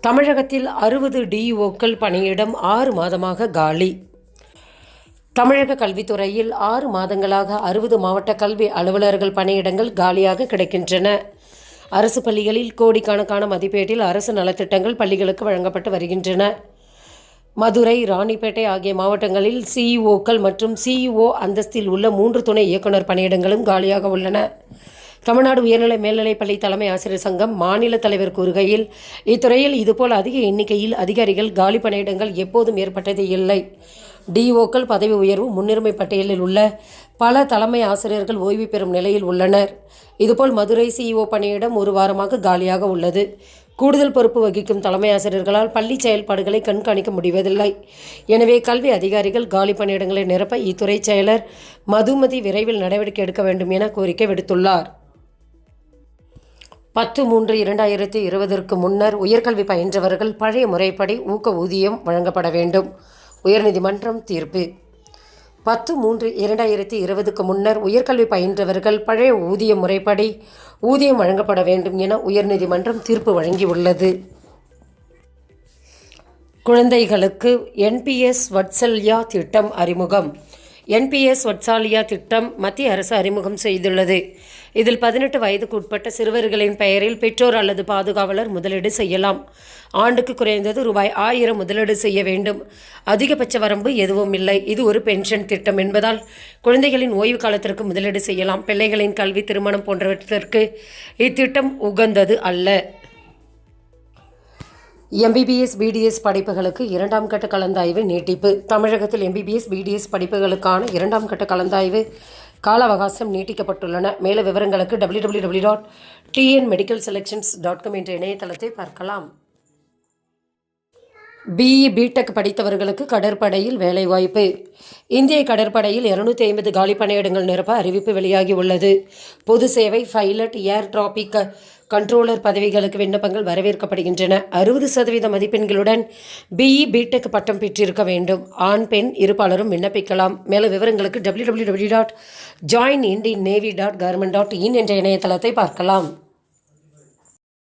தமிழகத்தில் அறுபது டிஇஓக்கள் பணியிடம் ஆறு மாதமாக காலி. தமிழக கல்வித்துறையில் ஆறு மாதங்களாக அறுபது மாவட்ட கல்வி அலுவலர்கள் பணியிடங்கள் காலியாக கிடைக்கின்றன. அரசு பள்ளிகளில் கோடிக்கணக்கான மதிப்பீட்டில் அரசு நலத்திட்டங்கள் பள்ளிகளுக்கு வழங்கப்பட்டு வருகின்றன. மதுரை ராணிப்பேட்டை ஆகிய மாவட்டங்களில் சிஇஓக்கள் மற்றும் சிஇஓ அந்தஸ்தில் உள்ள மூன்று துணை இயக்குனர் பணியிடங்களும் காலியாக உள்ளன. தமிழ்நாடு உயர்நிலை மேல்நிலைப் பள்ளி தலைமை ஆசிரியர் சங்கம் மாநில தலைவர் கூறுகையில் இத்துறையில் இதுபோல் அதிக எண்ணிக்கையில் அதிகாரிகள் காலி பணியிடங்கள் எப்போதும் ஏற்பட்டது இல்லை. டிஓக்கள் பதவி உயர்வு முன்னுரிமை பட்டியலில் உள்ள பல தலைமை ஆசிரியர்கள் ஓய்வு பெறும் நிலையில் உள்ளனர். இதுபோல் மதுரை சிஇஓ பணியிடம் ஒரு வாரமாக காலியாக உள்ளது. கூடுதல் பொறுப்பு வகிக்கும் தலைமை ஆசிரியர்களால் பள்ளி செயல்பாடுகளை கண்காணிக்க முடிவதில்லை. எனவே கல்வி அதிகாரிகள் காலி பணியிடங்களை நிரப்ப இத்துறை செயலர் மதுமதி விரைவில் நடவடிக்கை எடுக்க வேண்டும் என கோரிக்கை விடுத்துள்ளார். பத்து மூன்று இரண்டாயிரத்தி இருபதற்கு முன்னர் உயர்கல்வி பயின்றவர்கள் பழைய முறைப்படி ஊக்க ஊதியம் வழங்கப்பட வேண்டும். உயர்நீதிமன்றம் தீர்ப்பு. பத்து மூன்று இரண்டாயிரத்தி இருபதுக்கு முன்னர் உயர்கல்வி பயின்றவர்கள் பழைய ஊதிய முறைப்படி ஊதியம் வழங்கப்பட வேண்டும் என உயர்நீதிமன்றம் தீர்ப்பு வழங்கியுள்ளது. குழந்தைகளுக்கு என்பிஎஸ் வட்சல்யா திட்டம் அறிமுகம். என்பிஎஸ் வட்சாலியா திட்டம் மத்திய அரசு அறிமுகம் செய்துள்ளது. இதில் பதினெட்டு வயதுக்கு உட்பட்ட சிறுவர்களின் பெயரில் பெற்றோர் அல்லது பாதுகாவலர் முதலீடு செய்யலாம். ஆண்டுக்கு குறைந்தது ரூபாய் ஆயிரம் முதலீடு செய்ய வேண்டும். அதிகபட்ச வரம்பு எதுவும் இல்லை. இது ஒரு பென்ஷன் திட்டம் என்பதால் குழந்தைகளின் ஓய்வு காலத்திற்கு முதலீடு செய்யலாம். பிள்ளைகளின் கல்வி திருமணம் போன்றவற்றிற்கு இத்திட்டம் உகந்தது அல்ல. எம்பிபிஎஸ் பிடிஎஸ் படிப்புகளுக்கு இரண்டாம் கட்ட கலந்தாய்வு நீட்டிப்பு. தமிழகத்தில் எம்பிபிஎஸ் பிடிஎஸ் படிப்புகளுக்கான இரண்டாம் கட்ட கலந்தாய்வு கால அவகாசம் நீட்டிக்கப்பட்டுள்ளன. மேல விவரங்களுக்கு W W W dot TN medical selections dot com என்ற இணையதளத்தை பார்க்கலாம். பிஇ பிடெக் படித்தவர்களுக்கு கடற்படையில் வேலைவாய்ப்பு. இந்திய கடற்படையில் இருநூத்தி ஐம்பது காலி பணியிடங்கள் நிரப்ப அறிவிப்பு வெளியாகி உள்ளது பொது சேவை பைலட் ஏர் டிராபிக் கண்ட்ரோலர் பதவிகளுக்கு விண்ணப்பங்கள் வரவேற்கப்படுகின்றன. அறுபது சதவீத மதிப்பெண்களுடன் பிஇ பிடெக் பட்டம் பெற்றிருக்க வேண்டும். ஆண் பெண் இருப்பாளரும் விண்ணப்பிக்கலாம். மேலும் விவரங்களுக்கு W W W dot join Indian navy dot government dot in என்ற இணையதளத்தை பார்க்கலாம்.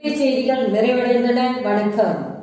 செய்திகள் நிறைவடைந்தன. வணக்கம்.